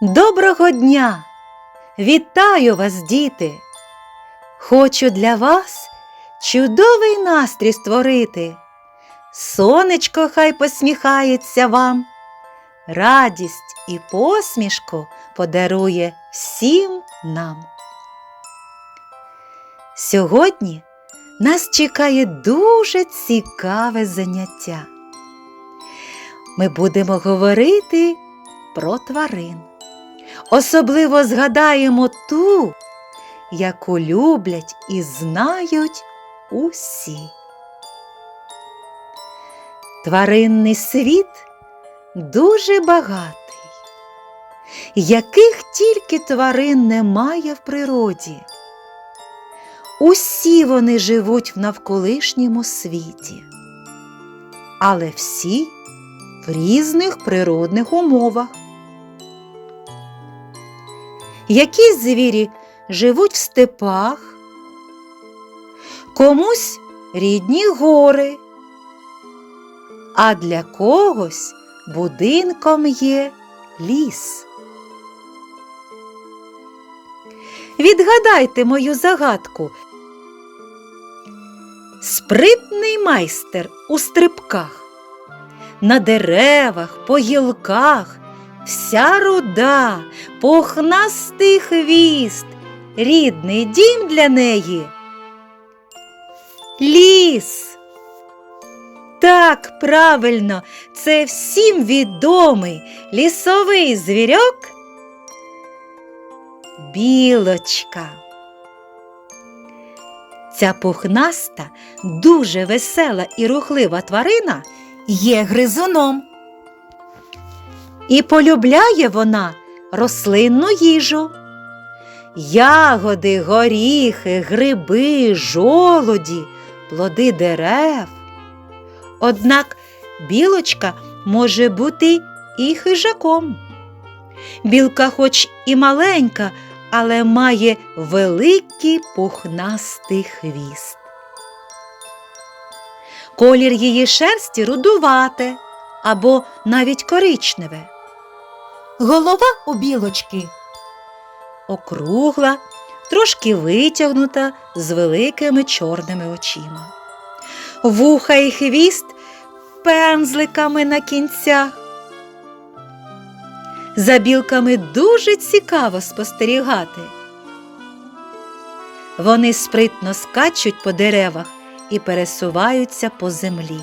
Доброго дня! Вітаю вас, діти! Хочу для вас чудовий настрій створити. Сонечко хай посміхається вам, радість і посмішку подарує всім нам. Сьогодні нас чекає дуже цікаве заняття. Ми будемо говорити про тварин. Особливо згадаємо ту, яку люблять і знають усі. Тваринний світ дуже багатий. Яких тільки тварин немає в природі. Усі вони живуть в навколишньому світі, але всі в різних природних умовах. Які звірі живуть в степах, комусь рідні гори, а для когось будинком є ліс. Відгадайте мою загадку. Спритний майстер у стрибках, на деревах, по гілках, вся руда, пухнастий хвіст, рідний дім для неї. Ліс. Так, правильно, це всім відомий лісовий звірьок. Білочка. Ця пухнаста, дуже весела і рухлива тварина є гризуном. І полюбляє вона рослинну їжу. Ягоди, горіхи, гриби, жолоді, плоди дерев. Однак білочка може бути і хижаком. Білка, хоч і маленька, але має великий пухнастий хвіст. Колір її шерсті рудувате або навіть коричневе. Голова у білочки округла, трошки витягнута з великими чорними очима. Вуха і хвіст пензликами на кінцях. За білками дуже цікаво спостерігати. Вони спритно скачуть по деревах і пересуваються по землі.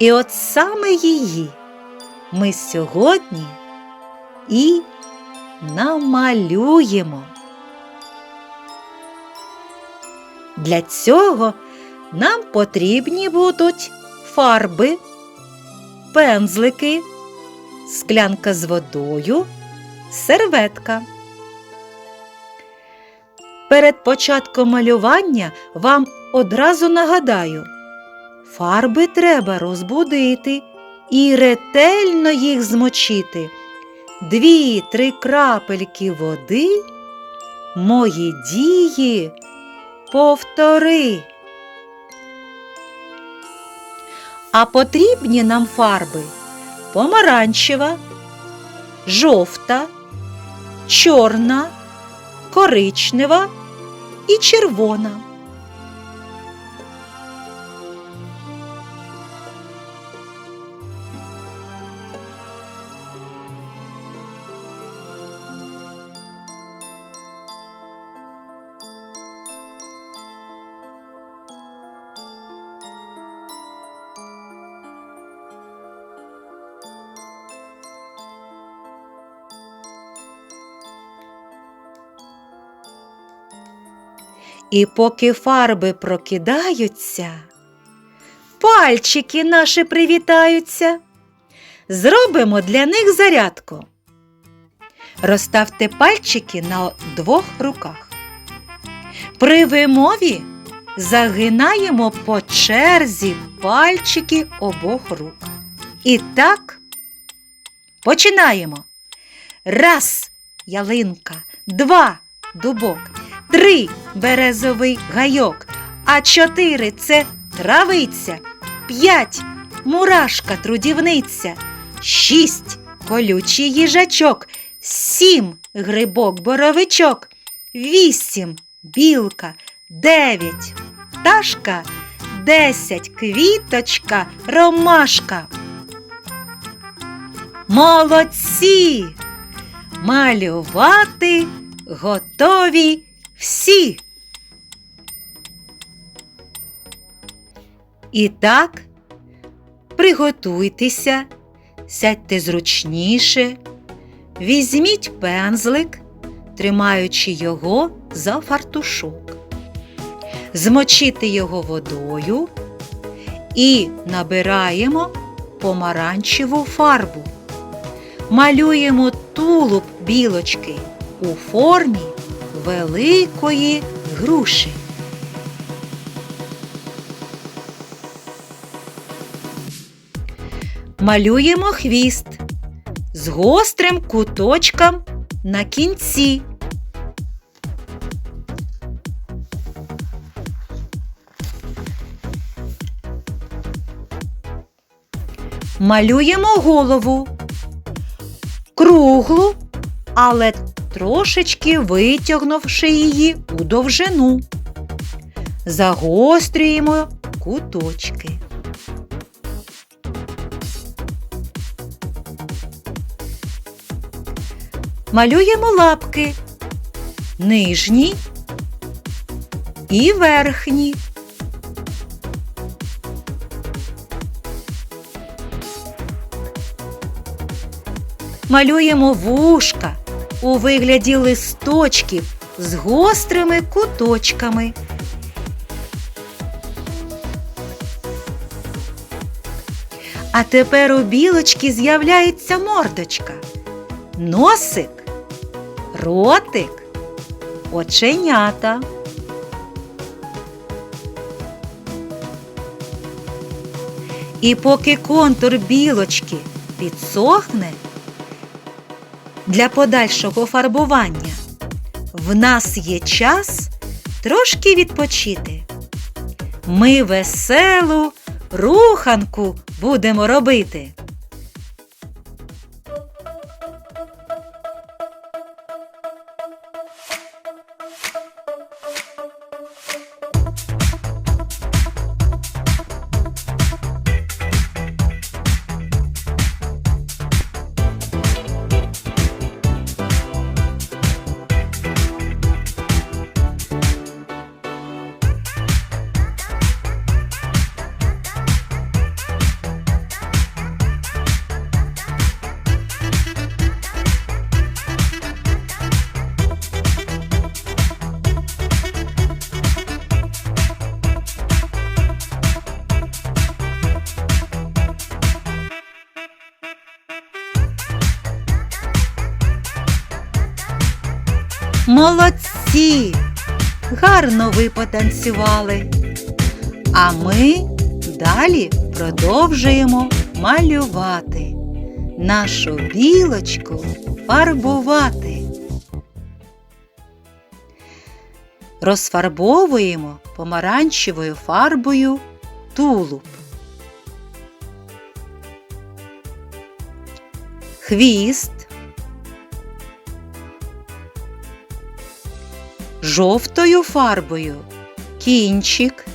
І от саме її ми сьогодні і намалюємо. Для цього нам потрібні будуть фарби, пензлики, склянка з водою, серветка. Перед початком малювання вам одразу нагадаю, фарби треба розбудити і ретельно їх змочити. Дві-три крапельки води, мої дії повтори. А потрібні нам фарби помаранчева, жовта, чорна, коричнева і червона. І поки фарби прокидаються, пальчики наші привітаються. Зробимо для них зарядку. Розставте пальчики на двох руках. При вимові загинаємо по черзі пальчики обох рук. І так починаємо. Раз ялинка, два дубок, три березовий гайок, а чотири це травиця, п'ять мурашка трудівниця, шість колючий їжачок, сім грибок боровичок, вісім білка, дев'ять пташка, десять квіточка, ромашка. Молодці! Малювати готові всі. І так, приготуйтеся, сядьте зручніше, візьміть пензлик, тримаючи його за фартушок, змочити його водою і набираємо помаранчеву фарбу. Малюємо тулуб білочки у формі великої груші. Малюємо хвіст з гострим куточком на кінці. Малюємо голову круглу, але трошечки витягнувши її у довжину. Загострюємо куточки. Малюємо лапки нижні і верхні. Малюємо вушка у вигляді листочків з гострими куточками. А тепер у білочки з'являється мордочка, носик, ротик, оченята. І поки контур білочки підсохне, для подальшого фарбування в нас є час трошки відпочити. Ми веселу руханку будемо робити. Молодці! Гарно ви потанцювали. А ми далі продовжуємо малювати, нашу білочку фарбувати. Розфарбовуємо помаранчевою фарбою тулуб. Хвіст. Жовтою фарбою кінчик,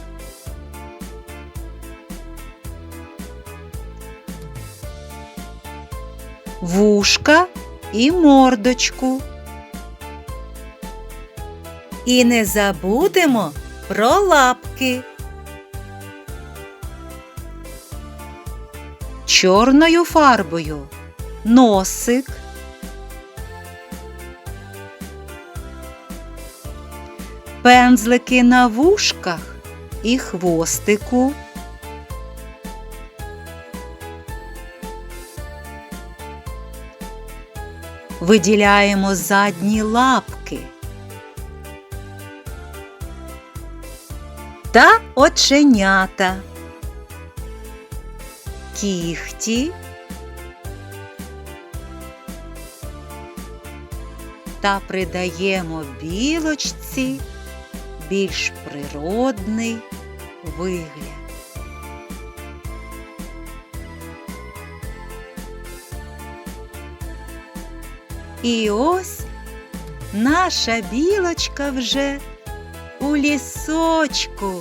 вушка і мордочку. І не забудемо про лапки. Чорною фарбою носик. Пензлики на вушках і хвостику. Виділяємо задні лапки. Та оченята, кіхті. Та придаємо білочці більш природний вигляд. І ось наша білочка вже у лісочку.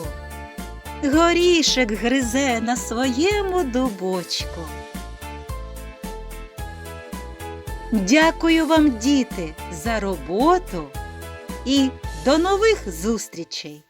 Горішек гризе на своєму дубочку. Дякую вам, діти, за роботу і до нових зустрічей!